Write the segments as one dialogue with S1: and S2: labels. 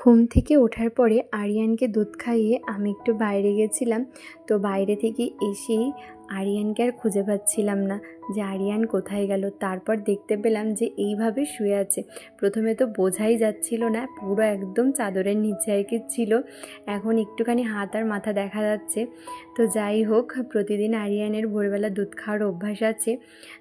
S1: ঘুম থেকে ওঠার পরে আরিয়ানকে দুধ খাইয়ে আমি একটু বাইরে গেছিলাম। তো বাইরে থেকে এসেই আরিয়ানকে আর খুঁজে পাচ্ছিলাম না। যে আরিয়ান কোথায় গেল, তারপর দেখতে পেলাম যে এইভাবে শুয়ে আছে। প্রথমে তো বোঝাই যাচ্ছিল না, পুরো একদম চাদরের নিচে আর কি ছিল। এখন একটুখানি হাত আর মাথা দেখা যাচ্ছে। তো যাই হোক, প্রতিদিন আরিয়ানের ভোরবেলা দুধ খাওয়ার অভ্যাস আছে।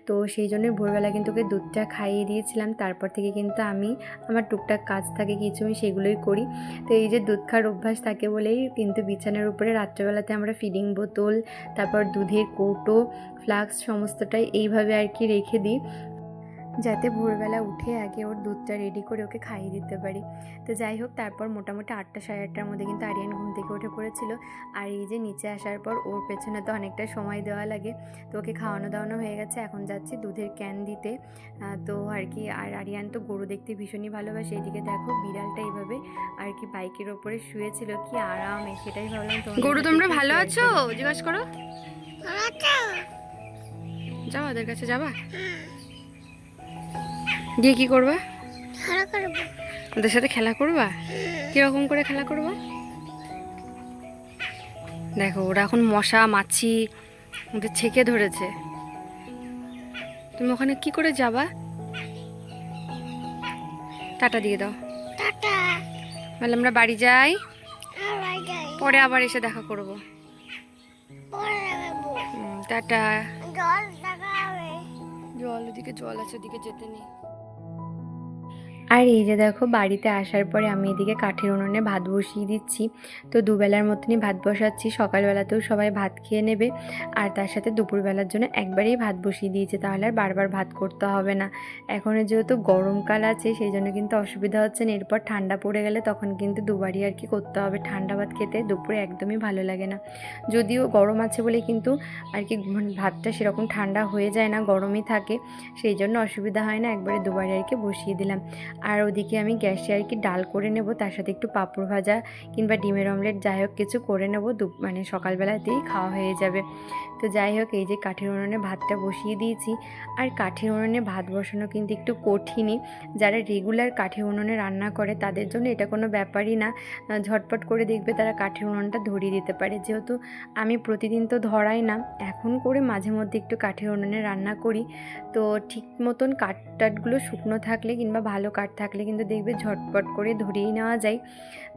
S1: তো সেই জন্য ভোরবেলা কিন্তু ওকে দুধটা খাইয়ে দিয়েছিলাম। তারপর থেকে কিন্তু আমি, আমার টুকটাক কাজ থাকে, কিছু আমি সেগুলোই করি। তো এই যে দুধ খাওয়ার অভ্যাস থাকে বলেই কিন্তু বিছানার উপরে রাত্রেবেলাতে আমরা ফিডিং বোতল, তারপর দুধের কৌটো, ফ্লাক্স, সমস্তটাই এইভাবে আর কি রেখে দিই। যাতে ভোরবেলা উঠে আগে ওর দুধটা রেডি করে ওকে খাইয়ে দিতে পারি। তো যাই হোক তারপর মোটামুটি আটটা সাড়ে আটটার মধ্যে কিন্তু আরিয়ান ঘুম থেকে উঠে পড়েছিল। আর এই যে নিচে আসার পর ওর পেছনে তো অনেকটা সময় দেওয়া লাগে। তো ওকে খাওয়ানো দাওয়ানো হয়ে গেছে এখন যাচ্ছি দুধের ক্যান দিতে। তো আর কি আর আরিয়ান তো গরু দেখতে ভীষণই ভালোবাসে। এদিকে দেখো বিড়ালটা এইভাবে আর কি বাইকের ওপরে শুয়েছিল কি আরামে সেটাই ভাবলাম
S2: গরু তোমরা ভালো আছো?
S1: করি।
S2: জিজ্ঞাসা করো। যাও ওদের কাছে যাবা। দিয়ে কি করবা? ওদের সাথে খেলা করবা? কীরকম করে খেলা করবা? দেখো ওরা এখন মশা মাছি ওদের ছেকে ধরেছে। তুমি ওখানে কি করে যাবা? টাটা দিয়ে দাও।
S3: টাটা।
S2: বলে আমরা বাড়ি যাই। পরে আবার এসে দেখা করব। টাটা।
S3: জল
S2: ওদিকে জল আছে ওদিকে যেতে নেই।
S1: আর এই যে দেখো, বাড়িতে আসার পরে আমি এদিকে কাঠের উনুনে ভাত বসিয়ে দিচ্ছি। তো দুবেলার মতনই ভাত বসাচ্ছি। সকালবেলাতেও সবাই ভাত খেয়ে নেবে। আর তার সাথে দুপুরবেলার জন্য একবারেই ভাত বসিয়ে দিয়েছে। তাহলে আর বারবার ভাত করতে হবে না। এখন যেহেতু গরমকাল আছে সেই জন্য কিন্তু অসুবিধা হচ্ছে না। এরপর ঠান্ডা পড়ে গেলে তখন কিন্তু দুবারই আর কি করতে হবে। ঠান্ডা ভাত খেতে দুপুরে একদমই ভালো লাগে না। যদিও গরম আছে বলে কিন্তু আর কি মানে ভাতটা সেরকম ঠান্ডা হয়ে যায় না, গরমই থাকে। সেই জন্য অসুবিধা হয় না। একবারে দুবারই আর কি বসিয়ে দিলাম। আর ওদিকে আমি গ্যাসে আর কি ডাল করে নেব, তার সাথে একটু পাঁপড় ভাজা কিংবা ডিমের অমলেট যাই হোক, কিছু করে নেব। দু মানে সকালবেলাতেই খাওয়া হয়ে যাবে। তো যাই হোক, এই যে কাঠের উনুনে ভাতটা বসিয়ে দিয়েছি। আর কাঠের উনুনে ভাত বসানো কিন্তু একটু কঠিনই। যারা রেগুলার কাঠের উনুনে রান্না করে, তাদের জন্য এটা কোনো ব্যাপারই না। ঝটপট করে দেখবে তারা কাঠের উনুনটা ধরিয়ে দিতে পারে। যেহেতু আমি প্রতিদিন তো ধরাই না, এখন করে মাঝে মধ্যে একটু কাঠের উনুনে রান্না করি। তো ঠিক মতন কাঠ টাটগুলো শুকনো থাকলে কিংবা ভালো কাঠ থাকলে কিন্তু দেখবে ঝটপট করে ধরিয়ে নেওয়া যায়।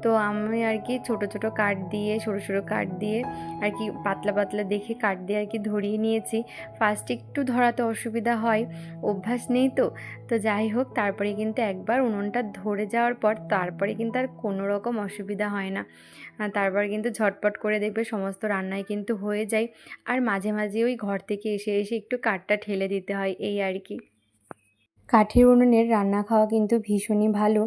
S1: তো আমি আর কি ছোট ছোট কাঠ দিয়ে, সরু সরু কাঠ দিয়ে আর কি পাতলা পাতলা দেখে কাঠ দিয়ে আর কি ধরিয়ে নিয়েছি। ফার্স্ট একটু ধরাতে অসুবিধা হয়, অভ্যাস নেই তো। তো যাই হোক, তারপরে কিন্তু একবার উনুনটা ধরে যাওয়ার পর তারপরে কিন্তু আর কোনো রকম অসুবিধা হয় না। তারপর কিন্তু ঝটপট করে দেখবে সমস্ত রান্নায় কিন্তু হয়ে যায়। আর মাঝে মাঝে ওই ঘর থেকে এসে এসে একটু কাঠটা ঠেলে দিতে হয়, এই আর কি। কাঠের উনুনের রান্না খাওয়া কিন্তু ভীষণই ভালো।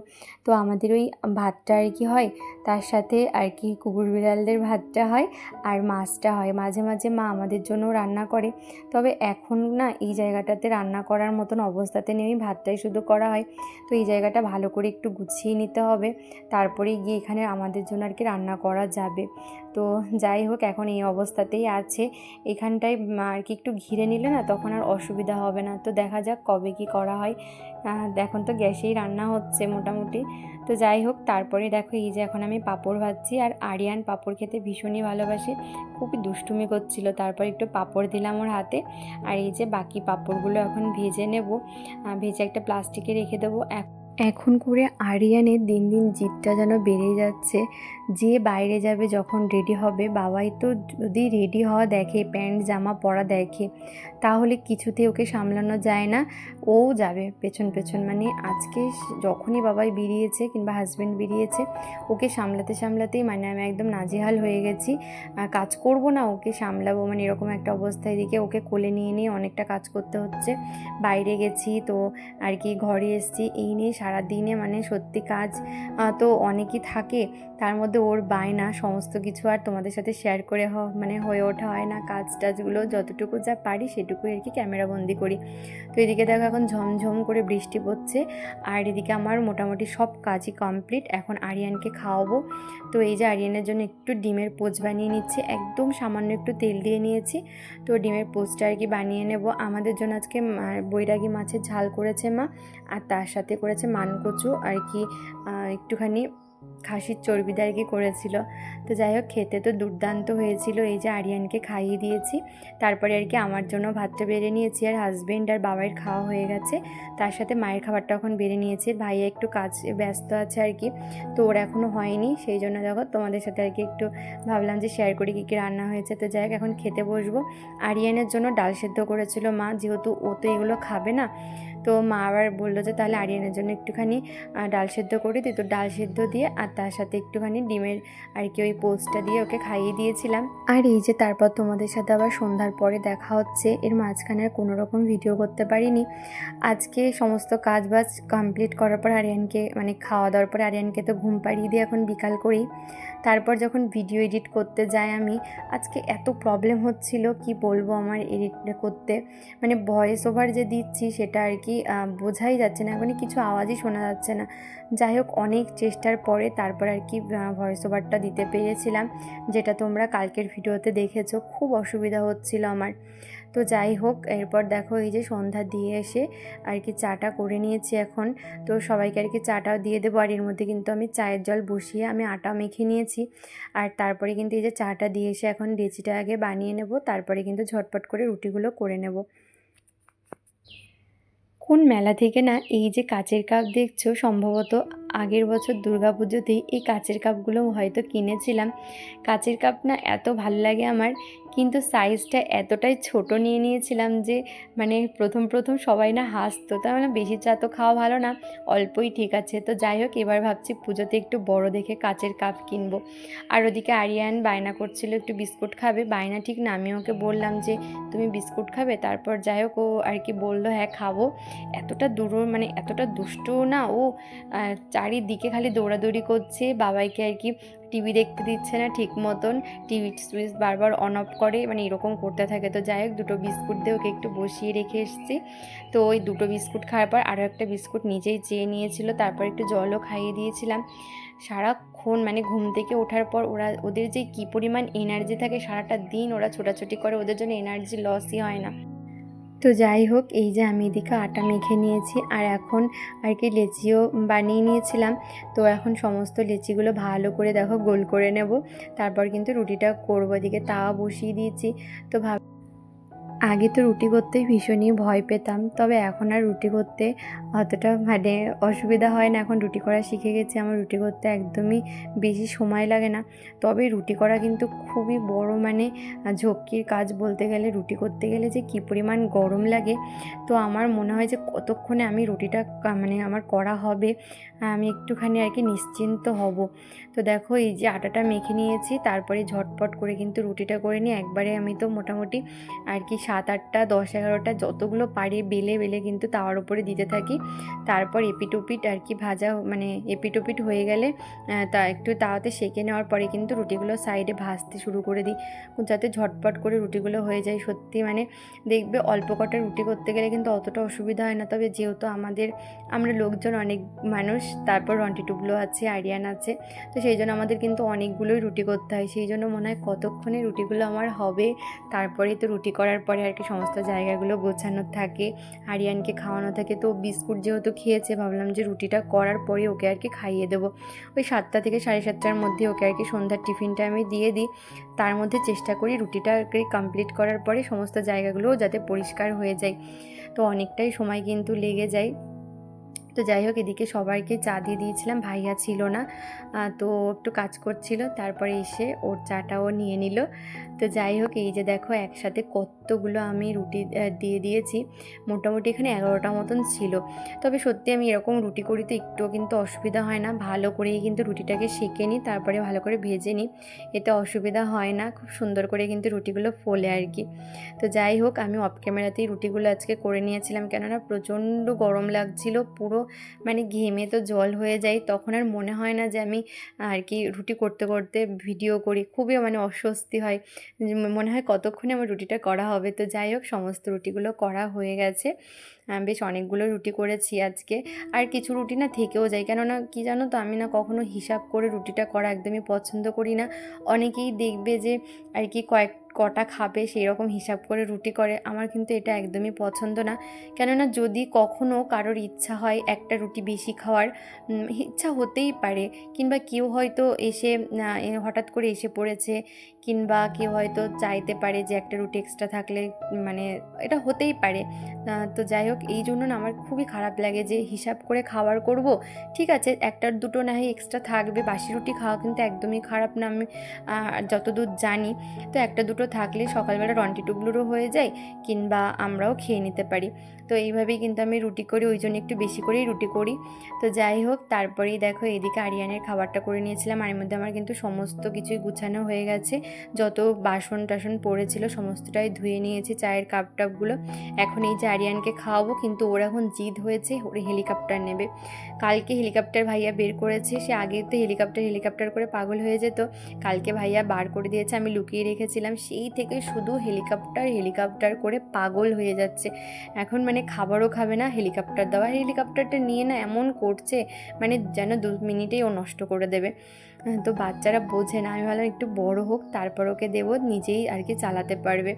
S1: তো আমাদের ওই ভাতটা আর কি হয়, তার সাথে আর কি কুকুর বিড়ালদের ভাতটা হয় আর মাছটা হয়। মাঝে মাঝে মা আমাদের জন্য রান্না করে। তবে এখন না এই জায়গাটাতে রান্না করার মতন অবস্থাতে নেই ভাতটাই শুধু করা হয়। তো এই জায়গাটা ভালো করে একটু গুছিয়ে নিতে হবে। তারপরে গিয়ে এখানে আমাদের জন্য আর কি রান্না করা যাবে। তো যাই হোক, এখন এই অবস্থাতেই আছে। এখানটায় আর কি একটু ঘিরে নিলে না তখন আর অসুবিধা হবে না। তো দেখা যাক কবে কি করা হয়। এখন তো গ্যাসেই রান্না হচ্ছে মোটামুটি। তো যাই হোক, তারপরে দেখো এই যে এখন আমি পাঁপড় ভাজছি। আর আরিয়ান পাঁপড় খেতে ভীষণই ভালোবাসে। খুবই দুষ্টুমি করছিল। তারপর একটু পাঁপড় দিলাম ওর হাতে। আর এই যে বাকি পাঁপড়গুলো এখন ভেজে নেব। ভেজে একটা প্লাস্টিকে রেখে দেবো। এক- এখন করে আরিয়ানের দিন দিন জিদটা যেন বেড়ে যাচ্ছে। যে বাইরে যাবে যখন রেডি হবে, বাবাই তো যদি রেডি হওয়া দেখে, প্যান্ট, জামা পরা দেখে, তাহলে কিছুতে ওকে সামলানো যায় না, ও যাবে পেছন পেছন। মানে আজকে যখনই বাবাই বেরিয়েছে কিংবা হাজব্যান্ড বেরিয়েছে, ওকে সামলাতে সামলাতেই মানে আমি একদম নাজেহাল হয়ে গেছি। কাজ করব না, ওকে সামলাবো। মানে এরকম একটা অবস্থায় দিকে ওকে কোলে নিয়ে নিয়ে অনেকটা কাজ করতে হচ্ছে। বাইরে গেছি তো আর কি, ঘরে এসেছি। এই নিয়ে সারা দিনে মানে সত্যি কাজ তো অনেকই থাকে। তার মধ্যে ওর বায়না, সমস্ত কিছু আর তোমাদের সাথে শেয়ার করে মানে হয়ে ওঠা হয় না। কাজ টাজগুলো যতটুকু যা পারি সেটুকুই আর কি ক্যামেরা বন্দি করি। তো এদিকে দেখো এখন ঝমঝম করে বৃষ্টি পড়ছে। আর এদিকে আমার মোটামুটি সব কাজই কমপ্লিট এখন আরিয়ানকে খাওয়াবো। তো এই যে আরিয়ানের জন্য একটু ডিমের পোচ বানিয়ে নিচ্ছি। একদম সামান্য একটু তেল দিয়ে নিয়েছি। তো ডিমের পোচটা আর কি বানিয়ে নেব। আমাদের জন্য আজকে বৈরাগী মাছের ঝাল করেছে মা। আর তার সাথে করেছে মানকচু। আর কি একটুখানি খাসির চর্বিটা আর কি করেছিল। তো যাই হোক, খেতে তো দুর্দান্ত হয়েছিল। এই যে আরিয়ানকে খাইয়ে দিয়েছি, তারপরে আর কি আমার জন্য ভাতটা বেড়ে নিয়েছি আর হাজবেন্ড আর বাবার খাওয়া হয়ে গেছে। তার সাথে মায়ের খাবারটা এখন বেড়ে নিয়েছি। ভাইয়া একটু কাজ ব্যস্ত আছে আর কি, তো ওর এখনও হয়নি। সেই জন্য দেখো, তোমাদের সাথে আর কি একটু ভাবলাম যে শেয়ার করি কী কী রান্না হয়েছে। তো যাই হোক, এখন খেতে বসবো। আরিয়ানের জন্য ডাল সেদ্ধ করেছিল মা, যেহেতু ও তো এগুলো খাবে না তো মা আবার বলল যে, তাহলে আরিয়ানের জন্য একটুখানি ডাল সেদ্ধ করে দিই তো ডাল সেদ্ধ দিয়ে আর তার সাথে একটুখানি ডিমের আর কি ওই পোস্টটা দিয়ে ওকে খাইয়ে দিয়েছিলাম। আর এই যে তারপর তোমাদের সাথে আবার সন্ধ্যার পরে দেখা হচ্ছে, এর মাঝখানে আর কোনো রকম ভিডিও করতে পারিনি। আজকে সমস্ত কাজ বাজ কমপ্লিট করার পর আরিয়ানকে মানে খাওয়া দাওয়ার পরে আরিয়ানকে তো ঘুম পাড়িয়ে দিয়ে এখন বিকাল করি তারপর যখন ভিডিও এডিট করতে যাই আমি, আজকে এত প্রবলেম হচ্ছিল, কি বলব আমার এডিট করতে? মানে ভয়েস ওভার যে দিচ্ছি সেটা আর কি আহ, বোঝাই যাচ্ছে না মানে কিছু আওয়াজই শোনা যাচ্ছে না। যাই হোক অনেক চেষ্টার পরে তারপর আর কি ভয়েস ওভারটা দিতে পেরেছিলাম যেটা তোমরা কালকের ভিডিওতে দেখেছ। খুব অসুবিধা হচ্ছিল আমার। তো যাই হোক এরপর দেখো এই যে সন্ধ্যা দিয়ে এসে আর কি চাটা করে নিয়েছি এখন। তো সবাইকে আর কি চাটাও দিয়ে দেবো আর এর মধ্যে কিন্তু আমি চায়ের জল বসিয়ে আমি আটা মেখে নিয়েছি। আর তারপরে কিন্তু এই যে চাটা দিয়ে এসে এখন ডেচিটা আগে বানিয়ে নেব তারপরে কিন্তু ঝটপট করে রুটিগুলো করে নেব। কোন মেলা থেকে না এই যে কাচের কাপ দেখছ, সম্ভবত আগের বছর দুর্গা পুজোতেই এই কাচের কাপগুলো হয়তো কিনেছিলাম। কাচের কাপ না এত ভালো লাগে আমার, কিন্তু সাইজটা এতটাই ছোট নিয়ে নিয়েছিলাম যে মানে প্রথম প্রথম সবাই না হাসতো। তার মানে বেশি চা তো খাওয়া ভালো না, অল্পই ঠিক আছে। তো যাই হোক, এবার ভাবছি পুজোতে একটু বড় দেখে কাচের কাপ কিনবো। আর ওদিকে আরিয়ান বায়না করছিল, একটু বিস্কুট খাবে। বায়না ঠিক না, আমি ওকে বললাম যে, তুমি বিস্কুট খাবে? তারপর যাই হোক, ও আর কি বলল হ্যাঁ খাব। এতটা দূর মানে এতটা দুষ্ট না, ও চারিদিকে খালি দৌড়াদৌড়ি করছে, বাবাইকে আর কি টিভি দেখতে দিচ্ছে না ঠিক মতন, টিভি সুইচ বারবার অন অফ করে মানে এরকম করতে থাকে। তো যাই হোক, দুটো বিস্কুট দিয়ে ওকে একটু বসিয়ে রেখে এসেছি। তো ওই দুটো বিস্কুট খাওয়ার পর আরও একটা বিস্কুট নিজেই চেয়ে নিয়েছিল, তারপর একটু জলও খাইয়ে দিয়েছিলাম। সারাক্ষণ মানে ঘুম থেকে ওঠার পর ওরা, ওদের যে কী পরিমাণ এনার্জি থাকে, সারাটা দিন ওরা ছোটাছুটি করে, ওদের জন্য এনার্জি লসই হয় না। তো যাই হোক, এই যে আমি এদিকে আটা মেখে নিয়েছি আর এখন আর কি লেচিও বানিয়ে নিয়েছিলাম। তো এখন সমস্ত লেচিগুলো ভালো করে দেখো গোল করে নেব। তারপর কিন্তু রুটিটা করব, এদিকে তাওয়া বসিয়ে দিয়েছি। তো ভাব আগে তো রুটি করতে ভীষণই ভয় পেতাম, তবে এখন আর রুটি করতে অতটা মানে অসুবিধা হয় না। এখন রুটি করা শিখে গেছি, আমার রুটি করতে একদমই বেশি সময় লাগে না। তবে রুটি করা কিন্তু খুবই বড় মানে ঝক্কির কাজ বলতে গেলে, রুটি করতে গেলে যে কী পরিমাণ গরম লাগে। তো আমার মনে হয় যে কতক্ষণে আমি রুটিটা মানে আমার করা হবে আমি একটুখানি আর কি নিশ্চিন্ত হব। তো দেখো, এই যে আটাটা মেখে নিয়েছি, তারপরে ঝটপট করে কিন্তু রুটিটা করে নিই একবারে আমি তো মোটামুটি আর কি সাত আটটা, দশ এগারোটা যতগুলো পারি বেলে বেলে কিন্তু তাওয়ার উপরে দিতে থাকি। তারপর এপিটোপিট আর কি ভাজা মানে এপিটোপিট হয়ে গেলে তা একটু তাওয়াতে সেঁকে নেওয়ার পরে কিন্তু রুটিগুলো সাইডে ভাজতে শুরু করে দিই। যাতে ঝটপট করে রুটিগুলো হয়ে যায় সত্যি। মানে দেখবে অল্প কটা রুটি করতে গেলে কিন্তু অতটা অসুবিধা হয় না। তবে যেহেতু আমাদের, আমরা লোকজন অনেক মানুষ তারপর রন্টি টুবলো আছে আরিয়ান আছে। তো সেই জন্য আমাদের কিন্তু অনেকগুলোই রুটি করতে হয়। সেই জন্য মনে হয় কতক্ষণে রুটিগুলো আমার হবে তারপরেই তো রুটি করার পরে আর কি সমস্ত জায়গাগুলো গোছানো থাকে আরিয়ানকে খাওয়ানো থাকে। তো বিস্কুট যেহেতু খেয়েছে, ভাবলাম যে রুটিটা করার পরে ওকে আর কি খাইয়ে দেবো। ওই সাতটা থেকে সাড়ে সাতটার মধ্যে ওকে আর কি সন্ধ্যার টিফিনটা আমি দিয়ে দিই। তার মধ্যে চেষ্টা করি রুটিটা কমপ্লিট করার পরে সমস্ত জায়গাগুলোও যাতে পরিষ্কার হয়ে যায়। তো অনেকটাই সময় কিন্তু লেগে যায়। তো যাই হোক, এদিকে সবাইকে চা দিয়ে দিয়েছিলাম, ভাইয়া ছিল না। তো একটু কাজ করছিল, তারপরে এসে ওর চাটাও নিয়ে নিল। তো যাই হোক, এই যে দেখো একসাথে কতগুলো আমি রুটি দিয়ে দিয়েছি। মোটামুটি এখানে এগারোটা মতন ছিল। তবে সত্যি আমি এরকম রুটি করি তো একটুও কিন্তু অসুবিধা হয় না। ভালো করেই কিন্তু রুটিটাকে সেঁকে নিই, তারপরে ভালো করে ভেজে নিই। এতে অসুবিধা হয় না, খুব সুন্দর করে কিন্তু রুটিগুলো ফোলে আর কি। তো যাই হোক, আমি অফ ক্যামেরাতেই রুটিগুলো আজকে করে নিয়েছিলাম। কেননা প্রচণ্ড গরম লাগছিল, পুরো মানে ঘেমে তো জল হয়ে যায়। তখন আর মনে হয় না যে আমি আর কি রুটি করতে করতে ভিডিও করি। খুবই মানে অস্বস্তি হয়। মনে হয় কতক্ষণে আমার রুটিটা করা হবে। তো যাই হোক, সমস্ত রুটিগুলো করা হয়ে গেছে। বেশ অনেকগুলো রুটি করেছি আজকে। আর কিছু রুটি না থেকেও যায়। কেননা কি জানো তো, আমি না কখনো হিসাব করে রুটিটা করা একদমই পছন্দ করি না। অনেকেই দেখবে যে, আর কি কয়েক কটা খাবে সেই রকম হিসাব করে রুটি করে। আমার কিন্তু এটা একদমই পছন্দ না। কেননা যদি কখনও কারোর ইচ্ছা হয় একটা রুটি বেশি খাওয়ার ইচ্ছা হতেই পারে। কিংবা কেউ হয়তো এসে হঠাৎ করে এসে পড়েছে। কিংবা কেউ হয়তো চাইতে পারে যে একটা রুটি এক্সট্রা থাকলে মানে এটা হতেই পারে। তো যাই হোক, এই জন্য না আমার খুবই খারাপ লাগে যে হিসাব করে খাবার করব। ঠিক আছে একটার দুটো না হয় এক্সট্রা থাকবে, বাসি রুটি খাওয়া কিন্তু একদমই খারাপ না আমি যতদূর জানি। তো একটা দুটো থাকলে সকালবেলা রন্টি টুবলুরও হয়ে যায়, কিংবা আমরাও খেয়ে নিতে পারি। তো এইভাবেই কিন্তু আমি রুটি করি, ওই জন্য একটু বেশি করেই রুটি করি। তো যাই হোক, তারপরেই দেখো এদিকে আরিয়ানের খাবারটা করে নিয়েছিলাম। আর এর মধ্যে আমার কিন্তু সমস্ত কিছুই গুছানো হয়ে গেছে। যত বাসন টাসন পড়েছিল সমস্তটাই ধুয়ে নিয়েছি চায়ের কাপ টাপগুলো এখন এই যে আরিয়ানকে খাওয়াবো, কিন্তু ওর এখন জিদ হয়েছে, ওর হেলিকপ্টার নেবে। কালকে হেলিকপ্টার ভাইয়া বের করেছে, সে আগে তো হেলিকপ্টার হেলিকপ্টার করে পাগল হয়ে যেত। কালকে ভাইয়া বার করে দিয়েছে, আমি লুকিয়ে রেখেছিলাম, সেই থেকে শুধু হেলিকপ্টার হেলিকপ্টার করে পাগল হয়ে যাচ্ছে। এখন মানে খাবারও খাবে না, হেলিকপ্টার দেওয়া হেলিকপ্টারটা নিয়ে না এমন করছে মানে যেন দু মিনিটেই ও নষ্ট করে দেবে। তো বাচ্চারা বোঝে না, আমি ভাবলাম একটু বড় হোক, তারপর ওকে দেবো, নিজেই আর কি চালাতে পারবে।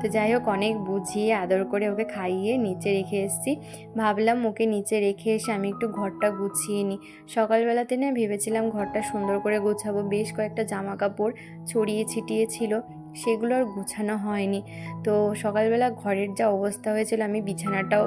S1: তো যাই হোক, অনেক বুঝিয়ে, আদর করে ওকে খাইয়ে নিচে রেখে এসেছি। ভাবলাম ওকে নিচে রেখে এসে আমি একটু ঘরটা গুছিয়ে নিই। সকালবেলাতে না ভেবেছিলাম ঘরটা সুন্দর করে গোছাবো, বেশ কয়েকটা জামা কাপড় ছড়িয়ে ছিটিয়ে ছিল, সেগুলো আর গুছানো হয়নি। তো সকালবেলা ঘরের যা অবস্থা হয়েছিল, আমি বিছানাটাও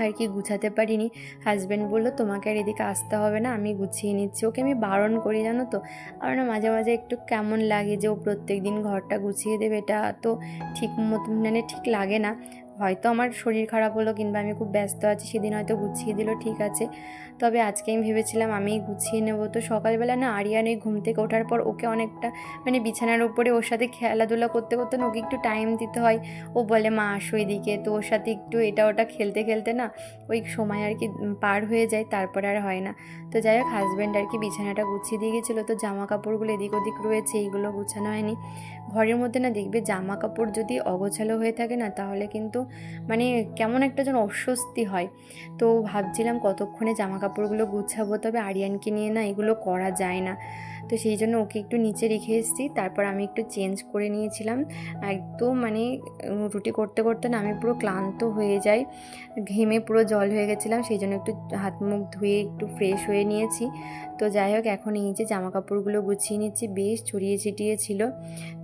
S1: আর কি গুছাতে পারিনি। হাজব্যান্ড বলল, তোমাকে আর এদিকে আসতে হবে না, আমি গুছিয়ে নিচ্ছি। ওকে আমি বারণ করি, জানো তো? আর না মাঝে মাঝে একটু কেমন লাগে যে ও প্রত্যেক দিন ঘরটা গুছিয়ে দেবে। এটা তো ঠিক মতো মানে ঠিক লাগে না। হয়তো আমার শরীর খারাপ হলো কিংবা আমি খুব ব্যস্ত আছি, সেদিন হয়তো গুছিয়ে দিল, ঠিক আছে। তবে আজকে আমি ভেবেছিলাম আমি গুছিয়ে নেব। তো সকালবেলা না আরিয়ান ওই ঘুম থেকে ওঠার পর ওকে অনেকটা মানে বিছানার উপরে ওর সাথে খেলাধুলা করতে করতে ওকে একটু টাইম দিতে হয়। ও বলে, মা, আসো এদিকে। তো ওর সাথে একটু এটা ওটা খেলতে খেলতে না ওই সময় আর কি পার হয়ে যায়, তারপর আর হয় না। তো যাই হোক হাজব্যান্ড আর কি বিছানাটা গুছিয়ে দিয়ে গেছিল। তো জামা কাপড়গুলো এদিক ওদিক রয়েছে, এইগুলো গুছানো হয়নি। ঘরের মধ্যে না দেখবে জামা কাপড় যদি অগোছালো হয়ে থাকে না, তাহলে কিন্তু মানে কেমন একটা যেন অস্বস্তি হয়। তো ভাবছিলাম কতক্ষণে জামা কাপড়গুলো গুছাবো, তবে আরিয়ানকে নিয়ে না এগুলো করা যায় না। তো সেই জন্য ওকে একটু নিচে রেখে এসেছি, তারপর আমি একটু চেঞ্জ করে নিয়েছিলাম। একদম মানে রুটি করতে করতে না আমি পুরো ক্লান্ত হয়ে যাই, ঘেমে পুরো জল হয়ে গেছিলাম, সেই জন্য একটু হাত মুখ ধুয়ে একটু ফ্রেশ হয়ে নিয়েছি। তো যাই হোক, এখন এই যে জামা কাপড়গুলো গুছিয়ে নিচ্ছি, বেশ ছড়িয়ে ছিটিয়ে ছিল।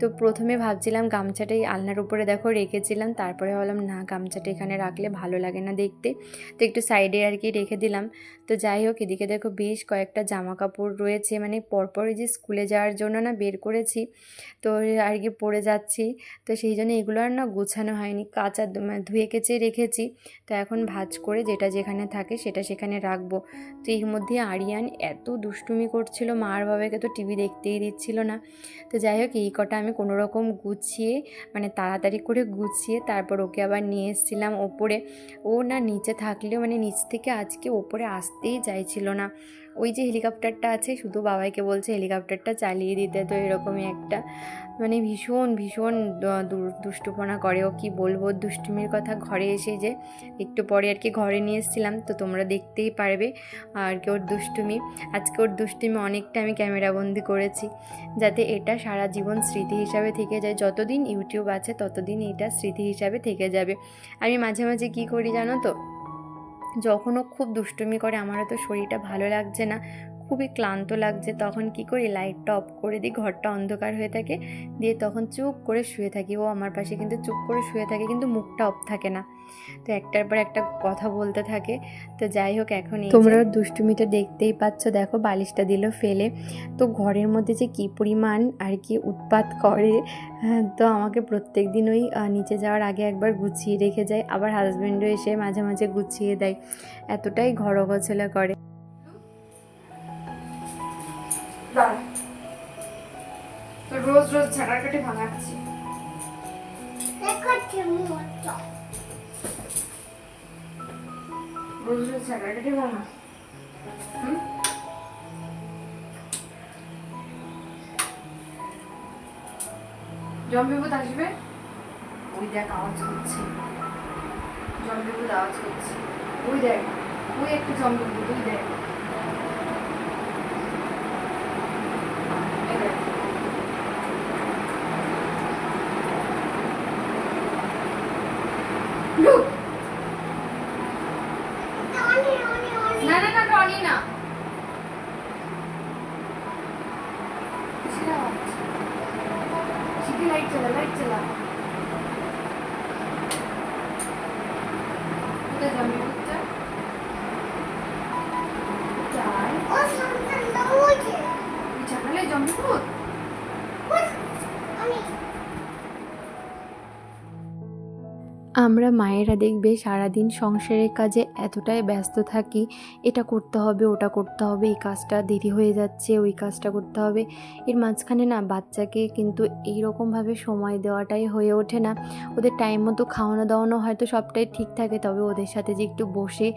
S1: তো প্রথমে ভাবছিলাম গামছাটাই আলনার উপরে দেখো রেখেছিলাম, তারপরে ভাবলাম না, গামছাটা এখানে রাখলে ভালো লাগে না দেখতে। তো একটু সাইডে আর কি রেখে দিলাম। তো যাই হোক, এদিকে দেখো বেশ কয়েকটা জামা কাপড় রয়েছে মানে পরপর যে স্কুলে যাওয়ার জন্য না বের করেছি, তো আর কি পরে যাচ্ছি। তো সেই জন্য এগুলো আর না গোছানো হয়নি, কাঁচা মানে ধুয়ে কেচে রেখেছি। তো এখন ভাজ করে যেটা যেখানে থাকে সেটা সেখানে রাখব। তো এর মধ্যে আরিয়ান এত দুষ্টুমি করছিল মা আর বাবাকে তো টিভি দেখতেই দিচ্ছিল না। তো যাই হোক, এই কটা আমি কোনো রকম গুছিয়ে মানে তাড়াতাড়ি করে গুছিয়ে তারপর ওকে আবার নিয়ে এসেছিলাম ওপরে। ও না নিচে থাকলেও মানে নিচ থেকে আজকে ওপরে আসতেই চাইছিল না। ওই যে হেলিকপ্টারটা আছে, শুধু বাবাইকে বলছে হেলিকপ্টারটা চালিয়ে দিতে, তো এরকমই একটা। মানে ভীষণ ভীষণ দুষ্টুপনা করে। ও কি বলব? দুষ্টুমির কথা ঘরে এসে যে একটু পরে আর কি ঘরে নিয়ে এসেছিলাম, তো তোমরা দেখতেই পারবে। আর কি ওর দুষ্টুমি। আজকে ওর দুষ্টুমি অনেকটা আমি ক্যামেরাবন্দি করেছি, যাতে এটা সারা জীবন স্মৃতি হিসাবে থেকে যায়। যতদিন ইউটিউব আছে, ততদিন এটা স্মৃতি হিসাবে থেকে যাবে। আমি মাঝে মাঝে কী করি জানো তো? যখন ও খুব দুষ্টুমি করে আমারও তো শরীরটা ভালো লাগছে না। খুবই ক্লান্ত লাগছে। তখন কি করি? লাইটটা অফ করে দিই ঘরটা অন্ধকার হয়ে থাকে। দিয়ে তখন চুপ করে শুয়ে থাকি। ও আমার পাশে কিন্তু চুপ করে শুয়ে থাকে কিন্তু মুখটা অফ থাকে না। তো একটার পর একটা কথা বলতে থাকে। তো যাই হোক এখন তোমরা দুষ্টুমিটা দেখতেই পাচ্ছ। দেখো বালিশটা দিল ফেলে। তো ঘরের মধ্যে যে কী পরিমাণ আর কি উৎপাত করে হ্যাঁ, তো আমাকে প্রত্যেক দিন ওই নিচে যাওয়ার আগে একবার গুছিয়ে রেখে যায়। আবার হাজব্যান্ডও এসে মাঝে মাঝে গুছিয়ে দেয়। এতটাই ঘর গোছলা করে।
S2: দাঁড়া। তো রোজ রোজ ঝাঁটাকাটি ভাঙাচ্ছি।
S3: দেখো মতো
S2: রোজ রোজ ঝাঁটাকাটি ভাঙা। হুম? জম্বিভূত আসবে? ওই দেখ আওয়াজ হচ্ছে জম্বিভূত আওয়াজ হচ্ছে ওই দেখ ওই একটা জম্বিভূত ওই দেখ। কিসের আওয়াজ শিখে লাইট চালা লাইট চালা কোথায় যাবি বুঝতে যাই
S3: ও সামনে ওইছে
S2: তুই চাকালে জমি ভূত
S1: আমরা মায়েরা দেখবে সারাদিন সংসারের কাজে এতটাই ব্যস্ত থাকি, এটা করতে হবে, ওটা করতে হবে, এই কাজটা দেরি হয়ে যাচ্ছে, ওই কাজটা করতে হবে। এর মাঝখানে না বাচ্চাকে কিন্তু এইরকমভাবে সময় দেওয়াটাই হয়ে ওঠে না। ওদের টাইম মতো খাওয়ানো দাওয়ানো হয়তো সবটাই ঠিক থাকে, তবে ওদের সাথে যে একটু বসে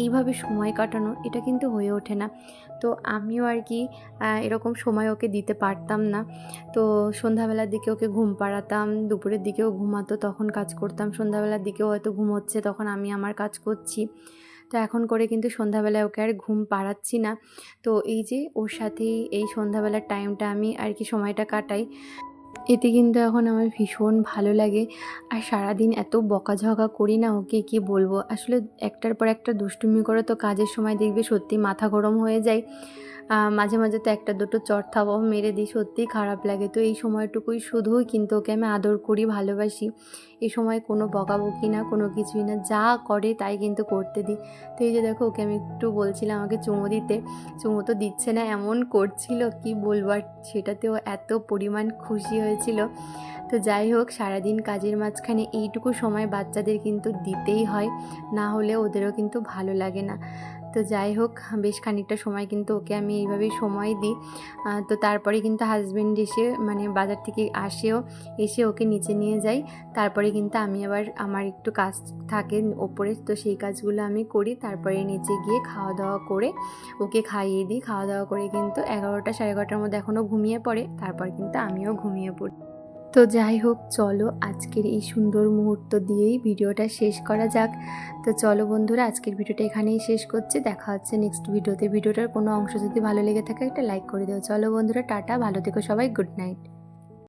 S1: এইভাবে সময় কাটানো, এটা কিন্তু হয়ে ওঠে না। তো আমিও আর কি এরকম সময় ওকে দিতে পারতাম না। তো সন্ধ্যাবেলার দিকে ওকে ঘুম পাড়াতাম, দুপুরের দিকেও ঘুমাতো, তখন কাজ করতাম সন্ধ্যাবেলার দিকেও হয়তো ঘুমোচ্ছে, তখন আমি আমার কাজ করছি। তো এখন করে কিন্তু সন্ধ্যাবেলায় ওকে আর ঘুম পাড়াচ্ছি না। তো এই যে ওর সাথেই এই সন্ধ্যাবেলার টাইমটা আমি আর কি সময়টা কাটাই। এতে কিন্তু এখন আমার ভীষণ ভালো লাগে। আর সারাদিন এত বকাঝকা করি না ওকে, কি বলব? আসলে একটার পর একটা দুষ্টুমি করে তো কাজের সময় দেখবে সত্যি মাথা গরম হয়ে যায়। মাঝে মাঝে তো একটা দুটো চট থাবাও মেরে দিই, সত্যিই খারাপ লাগে। তো এই সময়টুকুই শুধুই কিন্তু ওকে আমি আদর করি, ভালোবাসি। এই সময় কোনো বকাবকি না, কোনো কিছুই না, যা করে তাই কিন্তু করতে দিই। তো এই যে দেখো, ওকে আমি একটু বলছিলাম আমাকে চুমো দিতে। চুমো তো দিচ্ছে না, এমন করছিল, কি বলব? আর সেটাতেও এত পরিমাণ খুশি হয়েছিল। তো যাই হোক, সারাদিন কাজের মাঝখানে এইটুকু সময় বাচ্চাদের কিন্তু দিতেই হয়। না হলে ওদেরও কিন্তু ভালো লাগে না। তো যাই হোক, বেশ খানিকটা সময় কিন্তু ওকে আমি এইভাবেই সময় দিই। তো তারপরে কিন্তু হাজব্যান্ড এসে মানে বাজার থেকে আসেও, এসে ওকে নিচে নিয়ে যাই। তারপরে কিন্তু আমি আবার, আমার একটু কাজ থাকে ওপরে, তো সেই কাজগুলো আমি করি। তারপরে নিচে গিয়ে খাওয়া দাওয়া করে ওকে খাইয়ে দিই। খাওয়া দাওয়া করে কিন্তু এগারোটা সাড়ে এগারোটার মধ্যে এখনও ঘুমিয়ে পড়ে। তারপর কিন্তু আমিও ঘুমিয়ে পড়ি। তো যাই হোক, চলো আজকের এই সুন্দর মুহূর্ত দিয়েই ভিডিওটা শেষ করা যাক। তো চলো বন্ধুরা, আজকের ভিডিওটা এখানেই শেষ করছি। দেখা হচ্ছে নেক্সট ভিডিওতে ভিডিওটার কোনো অংশ যদি ভালো লেগে থাকে, একটা লাইক করে দেবো চলো বন্ধুরা, টাটা। ভালো থেকো সবাই। Good night